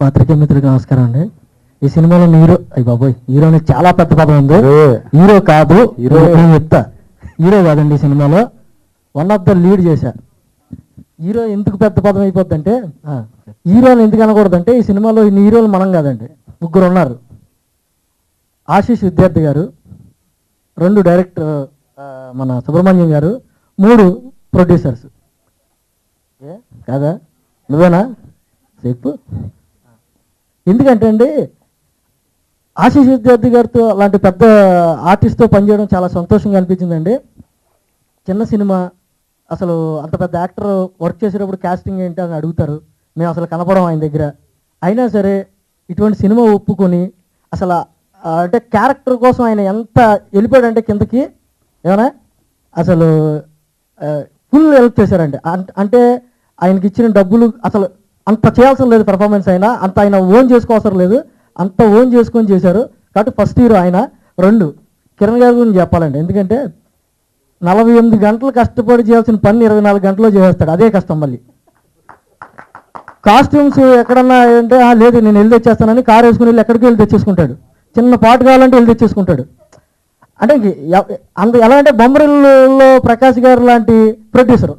పాత్రికే మిత్రులకు నమస్కారం అండి. ఈ సినిమాలో హీరో అయ్యి బాబోయ్ హీరో చాలా పెద్ద పదం ఉంది. హీరో. కాదు హీరో. నేను చెప్తా? హీరో కాదండి ఈ సినిమాలో. వన్ ఆఫ్ ద లీడ్ చేశా. హీరో ఎందుకు పెద్ద పదం అయిపోద్దంటే హీరోని ఎందుకు అనకూడదంటే ఈ సినిమాలో ఇన్ని హీరోలు మనం కాదండి. ముగ్గురు ఉన్నారు. ఆశీష్ విద్యార్థి గారు రెండు డైరెక్టర్ మన సుబ్రహ్మణ్యం గారు మూడు ప్రొడ్యూసర్స్. ఏ కాదా? నువ్వేనా? చెప్పు. ఎందుకంటే అండి ఆశీష్ విద్యార్థి గారితో అలాంటి పెద్ద ఆర్టిస్ట్తో పనిచేయడం చాలా సంతోషంగా అనిపించిందండి. చిన్న సినిమా అసలు అంత పెద్ద యాక్టర్ వర్క్ చేసేటప్పుడు కాస్టింగ్ ఏంటి అని అడుగుతారు. మేము అసలు కనపడం ఆయన దగ్గర. అయినా సరే ఇటువంటి సినిమా ఒప్పుకొని అసలు అంటే క్యారెక్టర్ కోసం ఆయన ఎంత వెళ్ళిపోయాడంటే కిందకి ఏమన్నా? అసలు ఫుల్ హెల్ప్ చేశారండి. అంటే ఆయనకి ఇచ్చిన డబ్బులు అసలు అంత చేయాల్సిన లేదు పెర్ఫార్మెన్స్ అయినా అంత ఆయన ఓన్ చేసుకోవసరం లేదు. అంత ఓన్ చేసుకొని చేశారు. కాబట్టి ఫస్ట్ హీరో ఆయన. రెండు కిరణ్ గారి గురించి చెప్పాలండి. ఎందుకంటే నలభై ఎనిమిది గంటలు కష్టపడి చేయాల్సిన పని ఇరవై నాలుగు గంటల్లో చేసేస్తాడు. అదే కష్టం మళ్ళీ. కాస్ట్యూమ్స్ ఎక్కడన్నా అంటే లేదు నేను వెళ్ళి తెచ్చేస్తానని కార్ వేసుకుని వెళ్ళి ఎక్కడికి వెళ్ళి తెచ్చేసుకుంటాడు. చిన్న పాట కావాలంటే వెళ్ళి తెచ్చేసుకుంటాడు. అంటే అంత ఎలా అంటే బొమ్మరిల్లో ప్రకాష్ గారు లాంటి ప్రొడ్యూసర్